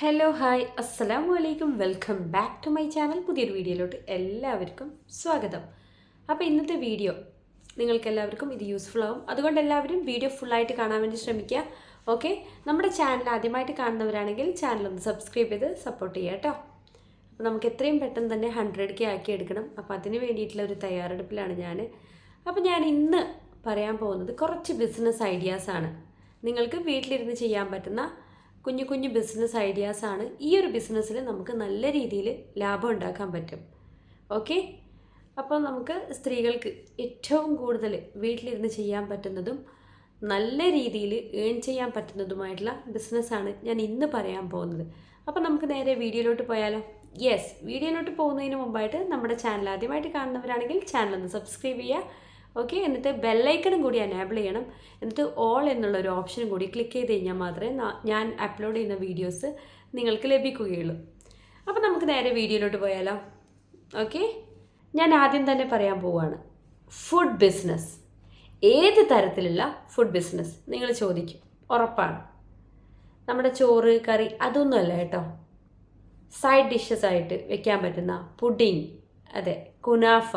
Hello hi അസ്സലാമു അലൈക്കും welcome back to my channel പുതിയൊരു വീഡിയോയിലോട്ട് എല്ലാവർക്കും സ്വാഗതം. അപ്പോൾ ഇന്നത്തെ വീഡിയോ നിങ്ങൾക്ക് എല്ലാവർക്കും ഇത് യൂസ്ഫുൾ ആവും. അതുകൊണ്ട് എല്ലാവരും വീഡിയോ ഫുള്ളായിട്ട് കാണാൻ വേണ്ടി ശ്രമിക്കുക. ഓക്കെ നമ്മുടെ ചാനൽ ആദ്യമായിട്ട് കാണുന്നവരാണെങ്കിൽ ചാനൽ ഒന്ന് സബ്സ്ക്രൈബ് ചെയ്ത് സപ്പോർട്ട് ചെയ്യുക കേട്ടോ. അപ്പോൾ നമുക്ക് എത്രയും പെട്ടെന്ന് തന്നെ ഹൺഡ്രഡ് കെ ആക്കി എടുക്കണം. അപ്പോൾ അതിന് വേണ്ടിയിട്ടുള്ള ഒരു തയ്യാറെടുപ്പിലാണ് ഞാൻ അപ്പോൾ ഞാൻ ഇന്ന് പറയാൻ പോകുന്നത് കുറച്ച് ബിസിനസ് ഐഡിയാസാണ് നിങ്ങൾക്ക് വീട്ടിലിരുന്ന് ചെയ്യാൻ പറ്റുന്ന കുഞ്ഞു കുഞ്ഞു ബിസിനസ് ഐഡിയാസാണ് ഈ ഒരു ബിസിനസ്സിൽ നമുക്ക് നല്ല രീതിയിൽ ലാഭം ഉണ്ടാക്കാൻ പറ്റും. ഓക്കെ അപ്പോൾ നമുക്ക് സ്ത്രീകൾക്ക് ഏറ്റവും കൂടുതൽ വീട്ടിലിരുന്ന് ചെയ്യാൻ പറ്റുന്നതും നല്ല രീതിയിൽ ഏൺ ചെയ്യാൻ പറ്റുന്നതുമായിട്ടുള്ള ബിസിനസ്സാണ് ഞാൻ ഇന്ന് പറയാൻ പോകുന്നത്. അപ്പോൾ നമുക്ക് നേരെ വീഡിയോയിലോട്ട് പോയാലോ? യെസ് വീഡിയോയിലോട്ട് പോകുന്നതിന് മുമ്പായിട്ട് നമ്മുടെ ചാനൽ ആദ്യമായിട്ട് കാണുന്നവരാണെങ്കിൽ ചാനൽ ഒന്ന് സബ്സ്ക്രൈബ് ചെയ്യുക. ഓക്കെ എന്നിട്ട് ബെല്ലൈക്കണും കൂടി എനേബിൾ ചെയ്യണം. എന്നിട്ട് ഓൾ എന്നുള്ള ഒരു ഓപ്ഷനും കൂടി ക്ലിക്ക് ചെയ്ത് കഴിഞ്ഞാൽ മാത്രമേ ഞാൻ അപ്ലോഡ് ചെയ്യുന്ന വീഡിയോസ് നിങ്ങൾക്ക് ലഭിക്കുകയുള്ളൂ. അപ്പോൾ നമുക്ക് നേരെ വീഡിയോയിലോട്ട് പോയാലോ? ഓക്കെ ഞാൻ ആദ്യം തന്നെ പറയാൻ പോവുകയാണ് ഫുഡ് ബിസിനസ് ഏത് തരത്തിലുള്ള ഫുഡ് ബിസിനസ് നിങ്ങൾ ചോദിക്കും. ഉറപ്പാണ്. നമ്മുടെ ചോറ് കറി അതൊന്നുമല്ല കേട്ടോ. സൈഡ് ഡിഷസ് ആയിട്ട് വെക്കാൻ പറ്റുന്ന പുഡിംഗ് അതെ കുനാഫ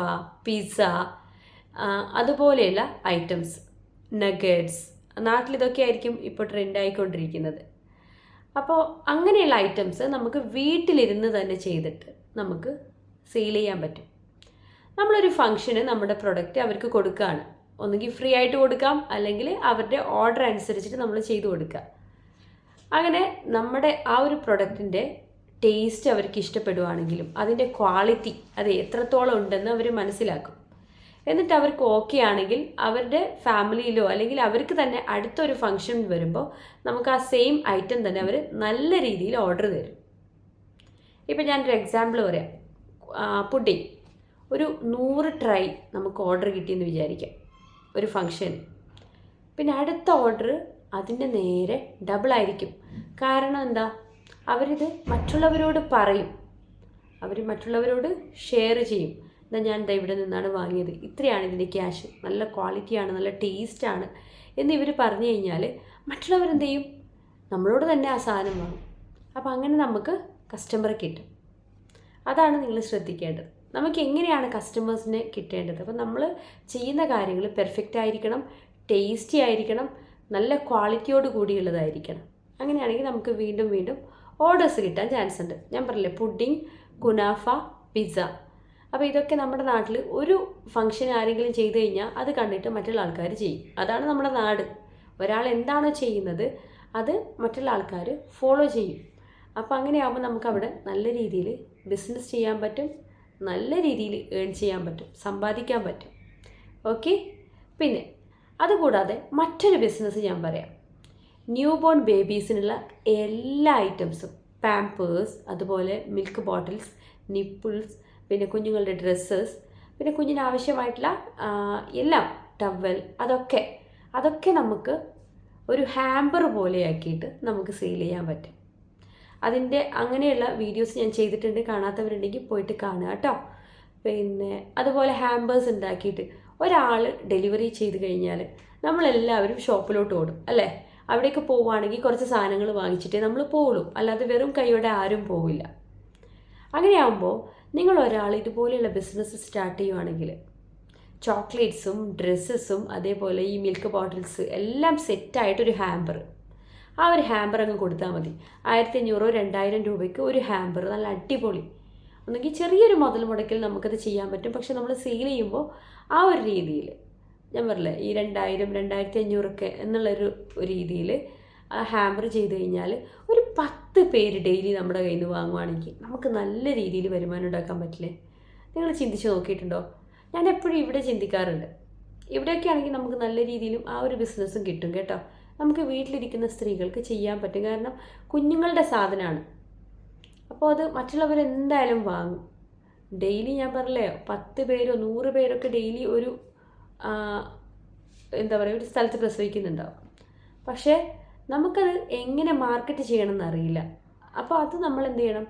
പിസ്സ അതുപോലെയുള്ള ഐറ്റംസ് നഗേഡ്സ് നാട്ടിലിതൊക്കെ ആയിരിക്കും ഇപ്പോൾ ട്രെൻഡായിക്കൊണ്ടിരിക്കുന്നത് അപ്പോൾ അങ്ങനെയുള്ള ഐറ്റംസ് നമുക്ക് വീട്ടിലിരുന്ന് തന്നെ ചെയ്തിട്ട് നമുക്ക് സെയിൽ ചെയ്യാൻ പറ്റും. നമ്മളൊരു ഫംഗ്ഷന് നമ്മുടെ പ്രൊഡക്റ്റ് അവർക്ക് കൊടുക്കുകയാണ്. ഒന്നുകിൽ ഫ്രീ ആയിട്ട് കൊടുക്കാം അല്ലെങ്കിൽ അവരുടെ ഓർഡർ അനുസരിച്ചിട്ട് നമ്മൾ ചെയ്തു കൊടുക്കുക. അങ്ങനെ നമ്മുടെ ആ ഒരു പ്രൊഡക്റ്റിന്റെ ടേസ്റ്റ് അവർക്ക് ഇഷ്ടപ്പെടുവാണെങ്കിലും അതിന്റെ ക്വാളിറ്റി അത് എത്രത്തോളം ഉണ്ടെന്ന് അവർ മനസ്സിലാക്കും. എന്നിട്ട് അവർക്ക് ഓക്കെ ആണെങ്കിൽ അവരുടെ ഫാമിലിയിലോ അല്ലെങ്കിൽ അവർക്ക് തന്നെ അടുത്തൊരു ഫംഗ്ഷൻ വരുമ്പോൾ നമുക്ക് ആ സെയിം ഐറ്റം തന്നെ അവർ നല്ല രീതിയിൽ ഓർഡർ തരും. ഇപ്പം ഞാനൊരു എക്സാമ്പിൾ പറയാം. പുഡിങ് ഒരു നൂറ് ട്രൈ നമുക്ക് ഓർഡർ കിട്ടിയെന്ന് വിചാരിക്കാം. ഒരു ഫംഗ്ഷൻ പിന്നെ അടുത്ത ഓർഡർ അതിന്റെ നേരെ ഡബിളായിരിക്കും കാരണം എന്താ? അവരിത് മറ്റുള്ളവരോട് പറയും. അവർ മറ്റുള്ളവരോട് ഷെയർ ചെയ്യും. എന്താ ഞാൻ ദാ ഇവിടെ നിന്നാണ് വാങ്ങിയത്. ഇത്രയാണ് ഇതിന്റെ ക്യാഷ്. നല്ല ക്വാളിറ്റിയാണ് നല്ല ടേസ്റ്റാണ് എന്ന് ഇവർ പറഞ്ഞു കഴിഞ്ഞാൽ മറ്റുള്ളവരെന്ത് ചെയ്യും നമ്മളോട് തന്നെ ആ സാധനം വാങ്ങും. അപ്പോൾ അങ്ങനെ നമുക്ക് കസ്റ്റമറെ കിട്ടും. അതാണ് നിങ്ങൾ ശ്രദ്ധിക്കേണ്ടത്. നമുക്ക് എങ്ങനെയാണ് കസ്റ്റമേഴ്സിനെ കിട്ടേണ്ടത്? അപ്പോൾ നമ്മൾ ചെയ്യുന്ന കാര്യങ്ങൾ പെർഫെക്റ്റ് ആയിരിക്കണം ടേസ്റ്റി ആയിരിക്കണം നല്ല ക്വാളിറ്റിയോട് കൂടിയുള്ളതായിരിക്കണം. അങ്ങനെയാണെങ്കിൽ നമുക്ക് വീണ്ടും വീണ്ടും ഓർഡേഴ്സ് കിട്ടാൻ ചാൻസ് ഉണ്ട്. ഞാൻ പറഞ്ഞില്ലേ പുഡിംഗ് കുനാഫ പിസ്സ അപ്പോൾ ഇതൊക്കെ നമ്മുടെ നാട്ടിൽ ഒരു ഫംഗ്ഷൻ ആരെങ്കിലും ചെയ്തു കഴിഞ്ഞാൽ അത് കണ്ടിട്ട് മറ്റുള്ള ആൾക്കാർ ചെയ്യും. അതാണ് നമ്മുടെ നാട്. ഒരാൾ എന്താണോ ചെയ്യുന്നത് അത് മറ്റുള്ള ആൾക്കാർ ഫോളോ ചെയ്യും. അപ്പോൾ അങ്ങനെയാകുമ്പോൾ നമുക്ക് അവിടെ നല്ല രീതിയിൽ ബിസിനസ് ചെയ്യാൻ പറ്റും നല്ല രീതിയിൽ ഏൺ ചെയ്യാൻ പറ്റും സമ്പാദിക്കാൻ പറ്റും. ഓക്കെ പിന്നെ അതുകൂടാതെ മറ്റൊരു ബിസിനസ് ഞാൻ പറയാം. ന്യൂ ബോൺ ബേബീസിനുള്ള എല്ലാ ഐറ്റംസും പാമ്പേഴ്സ് അതുപോലെ മിൽക്ക് ബോട്ടിൽസ് നിപ്പിൾസ് പിന്നെ കുഞ്ഞുങ്ങളുടെ ഡ്രസ്സസ് പിന്നെ കുഞ്ഞിന് ആവശ്യമായിട്ടുള്ള എല്ലാം ടവൽ അതൊക്കെ അതൊക്കെ നമുക്ക് ഒരു ഹാമ്പർ പോലെയാക്കിയിട്ട് നമുക്ക് സെയിൽ ചെയ്യാൻ പറ്റും. അതിന്റെ അങ്ങനെയുള്ള വീഡിയോസ് ഞാൻ ചെയ്തിട്ടുണ്ട്. കാണാത്തവരുണ്ടെങ്കിൽ പോയിട്ട് കാണുക കേട്ടോ. പിന്നെ അതുപോലെ ഹാമ്പേഴ്സ് ഉണ്ടാക്കിയിട്ട് ഒരാൾ ഡെലിവറി ചെയ്ത് കഴിഞ്ഞാൽ നമ്മളെല്ലാവരും ഷോപ്പിലോട്ട് ഓടും അല്ലേ? അവിടേക്ക് പോവുകയാണെങ്കിൽ കുറച്ച് സാധനങ്ങൾ വാങ്ങിച്ചിട്ടേ നമ്മൾ പോവുള്ളൂ. അല്ലാതെ വെറും കൈയോടെ ആരും പോവില്ല. അങ്ങനെയാകുമ്പോൾ നിങ്ങൾ ഒരാൾ ഇതുപോലെയുള്ള ബിസിനസ് സ്റ്റാർട്ട് ചെയ്യുവാണെങ്കിൽ ചോക്ലേറ്റ്സും ഡ്രസ്സസും അതേപോലെ ഈ മിൽക്ക് ബോട്ടിൽസ് എല്ലാം സെറ്റായിട്ടൊരു ഹാമ്പർ ആ ഒരു ഹാമ്പർ അങ്ങ് കൊടുത്താൽ മതി. ആയിരത്തി അഞ്ഞൂറോ രണ്ടായിരം രൂപയ്ക്ക് ഒരു ഹാമ്പർ നല്ല അടിപൊളി. ഒന്നെങ്കിൽ ചെറിയൊരു മുതൽ മുടക്കിൽ നമുക്കത് ചെയ്യാൻ പറ്റും. പക്ഷെ നമ്മൾ സെയിൽ ചെയ്യുമ്പോൾ ആ ഒരു രീതിയിൽ ഞാൻ പറഞ്ഞില്ലേ ഈ രണ്ടായിരം രണ്ടായിരത്തി അഞ്ഞൂറൊക്കെ എന്നുള്ളൊരു രീതിയിൽ ഹാമ്പർ ചെയ്ത് കഴിഞ്ഞാൽ ഒരു പത്ത് പേര് ഡെയിലി നമ്മുടെ കയ്യിൽ നിന്ന് വാങ്ങുവാണെങ്കിൽ നമുക്ക് നല്ല രീതിയിൽ വരുമാനം ഉണ്ടാക്കാൻ പറ്റില്ലേ? നിങ്ങൾ ചിന്തിച്ച് നോക്കിയിട്ടുണ്ടോ? ഞാൻ എപ്പോഴും ഇവിടെ ചിന്തിക്കാറുണ്ട്. ഇവിടെയൊക്കെ ആണെങ്കിൽ നമുക്ക് നല്ല രീതിയിലും ആ ഒരു ബിസിനസ്സും കിട്ടും കേട്ടോ. നമുക്ക് വീട്ടിലിരിക്കുന്ന സ്ത്രീകൾക്ക് ചെയ്യാൻ പറ്റും. കാരണം കുഞ്ഞുങ്ങളുടെ സാധനമാണ്. അപ്പോൾ അത് മറ്റുള്ളവർ എന്തായാലും വാങ്ങും. ഡെയിലി ഞാൻ പറഞ്ഞില്ലേ പത്ത് പേരോ നൂറ് പേരൊക്കെ ഡെയിലി ഒരു എന്താ പറയുക ഒരു സ്ഥലത്ത് പ്രസവിക്കുന്നുണ്ടാവും. പക്ഷേ നമുക്കത് എങ്ങനെ മാർക്കറ്റ് ചെയ്യണമെന്ന് അറിയില്ല. അപ്പോൾ അത് നമ്മൾ എന്ത് ചെയ്യണം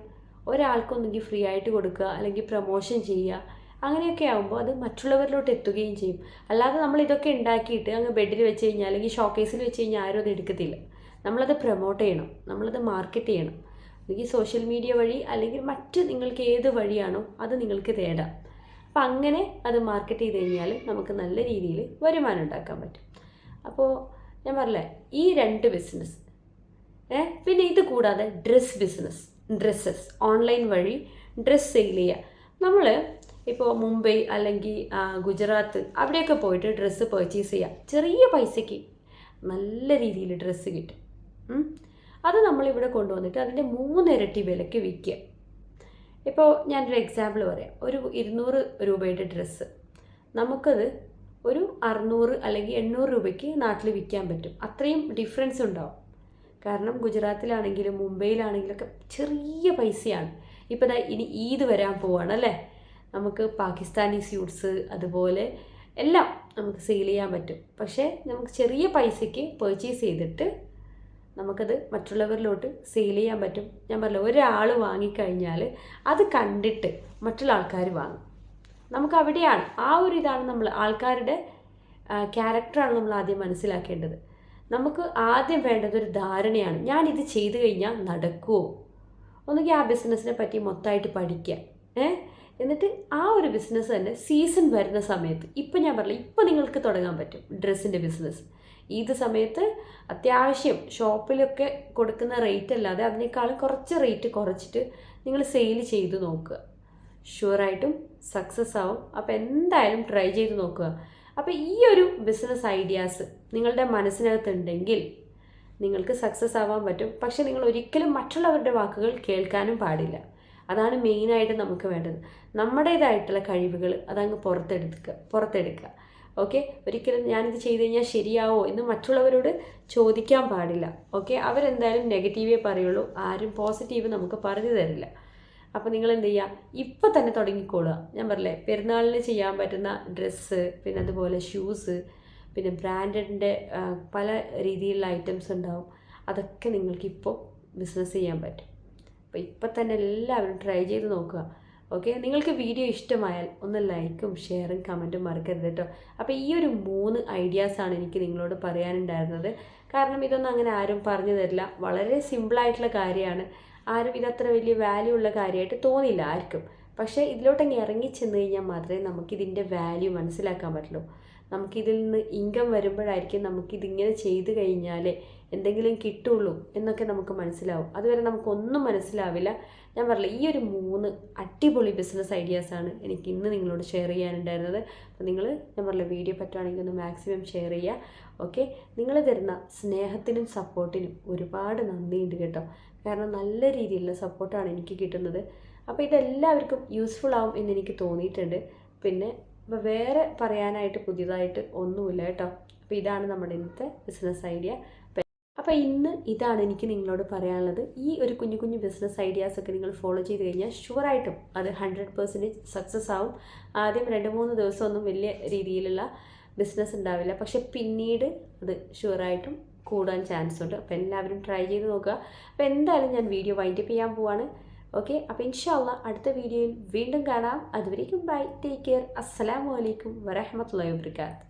ഒരാൾക്കൊന്നെങ്കിൽ ഫ്രീ ആയിട്ട് കൊടുക്കുക അല്ലെങ്കിൽ പ്രൊമോഷൻ ചെയ്യുക. അങ്ങനെയൊക്കെ ആകുമ്പോൾ അത് മറ്റുള്ളവരിലോട്ട് എത്തുകയും ചെയ്യും. അല്ലാതെ നമ്മൾ ഇതൊക്കെ ഉണ്ടാക്കിയിട്ട് അങ്ങ് ബെഡിൽ വെച്ച് കഴിഞ്ഞാൽ അല്ലെങ്കിൽ ഷോക്കേസിൽ വെച്ച് കഴിഞ്ഞാൽ ആരും അത് എടുക്കത്തില്ല. നമ്മളത് പ്രൊമോട്ട് ചെയ്യണം. നമ്മളത് മാർക്കറ്റ് ചെയ്യണം. അല്ലെങ്കിൽ സോഷ്യൽ മീഡിയ വഴി അല്ലെങ്കിൽ മറ്റ് നിങ്ങൾക്ക് ഏത് വഴിയാണോ അത് നിങ്ങൾക്ക് തേടാം. അപ്പം അങ്ങനെ അത് മാർക്കറ്റ് ചെയ്ത് കഴിഞ്ഞാൽ നമുക്ക് നല്ല രീതിയിൽ വരുമാനം ഉണ്ടാക്കാൻ പറ്റും. അപ്പോൾ ഞാൻ പറഞ്ഞില്ലേ ഈ രണ്ട് ബിസിനസ് ഏ പിന്നെ ഇത് കൂടാതെ ഡ്രസ് ബിസിനസ് ഡ്രസ്സസ് ഓൺലൈൻ വഴി ഡ്രസ് സെയിൽ ചെയ്യുക നമ്മൾ ഇപ്പോൾ മുംബൈ അല്ലെങ്കിൽ ഗുജറാത്ത് അവിടെയൊക്കെ പോയിട്ട് ഡ്രസ്സ് പർച്ചേസ് ചെയ്യുക ചെറിയ പൈസയ്ക്ക് നല്ല രീതിയിൽ ഡ്രസ്സ് കിട്ടും. അത് നമ്മളിവിടെ കൊണ്ടുവന്നിട്ട് അതിന്റെ മൂന്നിരട്ടി വിലയ്ക്ക് വിൽക്കുക. ഇപ്പോൾ ഞാനൊരു എക്സാമ്പിൾ പറയാം. ഒരു ഇരുന്നൂറ് രൂപയുടെ ഡ്രസ്സ് നമുക്കത് ഒരു അറുന്നൂറ് അല്ലെങ്കിൽ എണ്ണൂറ് രൂപയ്ക്ക് നാട്ടിൽ വിൽക്കാൻ പറ്റും. അത്രയും ഡിഫറൻസ് ഉണ്ടാവും. കാരണം ഗുജറാത്തിലാണെങ്കിലും മുംബൈയിലാണെങ്കിലും ഒക്കെ ചെറിയ പൈസയാണ്. ഇപ്പോൾ ദാ ഇനി ഈദ് വരാൻ പോവാണ് അല്ലേ? നമുക്ക് പാകിസ്ഥാനി സ്യൂട്ട്സ് അതുപോലെ എല്ലാം നമുക്ക് സെയിൽ ചെയ്യാൻ പറ്റും. പക്ഷേ നമുക്ക് ചെറിയ പൈസയ്ക്ക് പർച്ചേസ് ചെയ്തിട്ട് നമുക്കത് മറ്റുള്ളവരിലോട്ട് സെയിൽ ചെയ്യാൻ പറ്റും. ഞാൻ പറഞ്ഞില്ല ഒരാൾ വാങ്ങിക്കഴിഞ്ഞാൽ അത് കണ്ടിട്ട് മറ്റുള്ള ആൾക്കാർ വാങ്ങും. നമുക്ക് അവിടെയാണ് ആ ഒരു ഇതാണ് നമ്മൾ ആൾക്കാരുടെ ക്യാരക്ടറാണ് നമ്മൾ ആദ്യം മനസ്സിലാക്കേണ്ടത്. നമുക്ക് ആദ്യം വേണ്ടത് ഒരു ധാരണയാണ്. ഞാൻ ഇത് ചെയ്തു കഴിഞ്ഞാൽ നടക്കുമോ ഒന്നുകിൽ ആ ബിസിനസ്സിനെ പറ്റി മൊത്തമായിട്ട് പഠിക്കുക ഏ? എന്നിട്ട് ആ ഒരു ബിസിനസ് തന്നെ സീസൺ വരുന്ന സമയത്ത് ഇപ്പം ഞാൻ പറഞ്ഞില്ല ഇപ്പം നിങ്ങൾക്ക് തുടങ്ങാൻ പറ്റും ഡ്രസ്സിന്റെ ബിസിനസ്. ഈദ് സമയത്ത് അത്യാവശ്യം ഷോപ്പിലൊക്കെ കൊടുക്കുന്ന റേറ്റ് അല്ലാതെ അതിനേക്കാൾ കുറച്ച് റേറ്റ് കുറച്ചിട്ട് നിങ്ങൾ സെയിൽ ചെയ്ത് നോക്കുക. ഷുവറായിട്ടും സക്സസ് ആവും. അപ്പോൾ എന്തായാലും ട്രൈ ചെയ്ത് നോക്കുക. അപ്പോൾ ഈ ഒരു ബിസിനസ് ഐഡിയാസ് നിങ്ങളുടെ മനസ്സിനകത്തുണ്ടെങ്കിൽ നിങ്ങൾക്ക് സക്സസ് ആവാൻ പറ്റും. പക്ഷെ നിങ്ങൾ ഒരിക്കലും മറ്റുള്ളവരുടെ വാക്കുകൾ കേൾക്കാനും പാടില്ല. അതാണ് മെയിനായിട്ട് നമുക്ക് വേണ്ടത്. നമ്മുടേതായിട്ടുള്ള കഴിവുകൾ അതങ്ങ് പുറത്തെടുക്കുക പുറത്തെടുക്കുക. ഓക്കെ ഒരിക്കലും ഞാനിത് ചെയ്ത് കഴിഞ്ഞാൽ ശരിയാവോ എന്ന് മറ്റുള്ളവരോട് ചോദിക്കാൻ പാടില്ല. ഓക്കെ അവരെന്തായാലും നെഗറ്റീവേ പറയുള്ളൂ. ആരും പോസിറ്റീവ് നമുക്ക് പറഞ്ഞു തരില്ല. അപ്പോൾ നിങ്ങൾ എന്ത് ചെയ്യുക ഇപ്പം തന്നെ തുടങ്ങിക്കോളുക. ഞാൻ പറഞ്ഞില്ലേ പെരുന്നാളിന് ചെയ്യാൻ പറ്റുന്ന ഡ്രസ്സ് പിന്നെ അതുപോലെ ഷൂസ് പിന്നെ ബ്രാൻഡഡിന്റെ പല രീതിയിലുള്ള ഐറ്റംസ് ഉണ്ടാവും. അതൊക്കെ നിങ്ങൾക്കിപ്പോൾ ബിസിനസ് ചെയ്യാൻ പറ്റും. അപ്പോൾ ഇപ്പം തന്നെ എല്ലാവരും ട്രൈ ചെയ്ത് നോക്കുക. ഓക്കെ നിങ്ങൾക്ക് വീഡിയോ ഇഷ്ടമായാൽ ഒന്ന് ലൈക്കും ഷെയറും കമന്റും മറക്കരുത് കേട്ടോ അപ്പോൾ ഈ ഒരു മൂന്ന് ഐഡിയാസാണ് എനിക്ക് നിങ്ങളോട് പറയാനുണ്ടായിരുന്നത്. കാരണം ഇതൊന്നും അങ്ങനെ ആരും പറഞ്ഞു തരില്ല. വളരെ സിമ്പിളായിട്ടുള്ള കാര്യമാണ്. ആരും ഇതത്ര വലിയ വാല്യൂ ഉള്ള കാര്യമായിട്ട് തോന്നില്ല ആർക്കും. പക്ഷേ ഇതിലോട്ടങ്ങ് ഇറങ്ങി ചെന്ന് കഴിഞ്ഞാൽ മാത്രമേ നമുക്കിതിന്റെ വാല്യൂ മനസ്സിലാക്കാൻ പറ്റുള്ളൂ. നമുക്കിതിൽ നിന്ന് ഇൻകം വരുമ്പോഴായിരിക്കും നമുക്കിതിങ്ങനെ ചെയ്തു കഴിഞ്ഞാലേ എന്തെങ്കിലും കിട്ടുള്ളൂ എന്നൊക്കെ നമുക്ക് മനസ്സിലാവും. അതുവരെ നമുക്കൊന്നും മനസ്സിലാവില്ല. ഞാൻ പറഞ്ഞില്ല ഈ ഒരു മൂന്ന് അടിപൊളി ബിസിനസ് ഐഡിയാസാണ് എനിക്ക് ഇന്ന് നിങ്ങളോട് ഷെയർ ചെയ്യാനുണ്ടായിരുന്നത്. അപ്പോൾ നിങ്ങൾ ഞാൻ പറഞ്ഞില്ല വീഡിയോ പറ്റുവാണെങ്കിൽ ഒന്ന് മാക്സിമം ഷെയർ ചെയ്യുക. ഓക്കെ നിങ്ങൾ തരുന്ന സ്നേഹത്തിനും സപ്പോർട്ടിനും ഒരുപാട് നന്ദിയുണ്ട് കേട്ടോ. കാരണം നല്ല രീതിയിലുള്ള സപ്പോർട്ടാണ് എനിക്ക് കിട്ടുന്നത്. അപ്പോൾ ഇതെല്ലാവർക്കും യൂസ്ഫുൾ ആവും എന്ന് എനിക്ക് തോന്നിയിട്ടുണ്ട്. പിന്നെ അപ്പോൾ വേറെ പറയാനായിട്ട് പുതിയതായിട്ട് ഒന്നുമില്ല കേട്ടോ. അപ്പോൾ ഇതാണ് നമ്മുടെ ഇന്നത്തെ ബിസിനസ് ഐഡിയ അപ്പോൾ ഇന്ന് ഇതാണ് എനിക്ക് നിങ്ങളോട് പറയാനുള്ളത്. ഈ ഒരു കുഞ്ഞു കുഞ്ഞു ബിസിനസ് ഐഡിയാസ് ഒക്കെ നിങ്ങൾ ഫോളോ ചെയ്ത് കഴിഞ്ഞാൽ ഷുവറായിട്ടും അത് ഹൺഡ്രഡ് പെർസെന്റേജ് സക്സസ് ആവും. ആദ്യം രണ്ട് മൂന്ന് ദിവസമൊന്നും വലിയ രീതിയിലുള്ള ബിസിനസ് ഉണ്ടാവില്ല. പക്ഷെ പിന്നീട് അത് ഷുവറായിട്ടും കൂടാൻ ചാൻസ് ഉണ്ട്. അപ്പോൾ എല്ലാവരും ട്രൈ ചെയ്ത് നോക്കുക. അപ്പോൾ എന്തായാലും ഞാൻ വീഡിയോ വൈൻഡപ്പ് ചെയ്യാൻ പോവാണ്. ഓക്കെ അപ്പോൾ ഇൻഷാല്ല അടുത്ത വീഡിയോയിൽ വീണ്ടും കാണാം. അതുവരേക്കും ബൈ ടേക്ക് കെയർ അസ്സലാമു അലൈക്കും വരഹമത്തുള്ളി വാബർക്കാത്ത്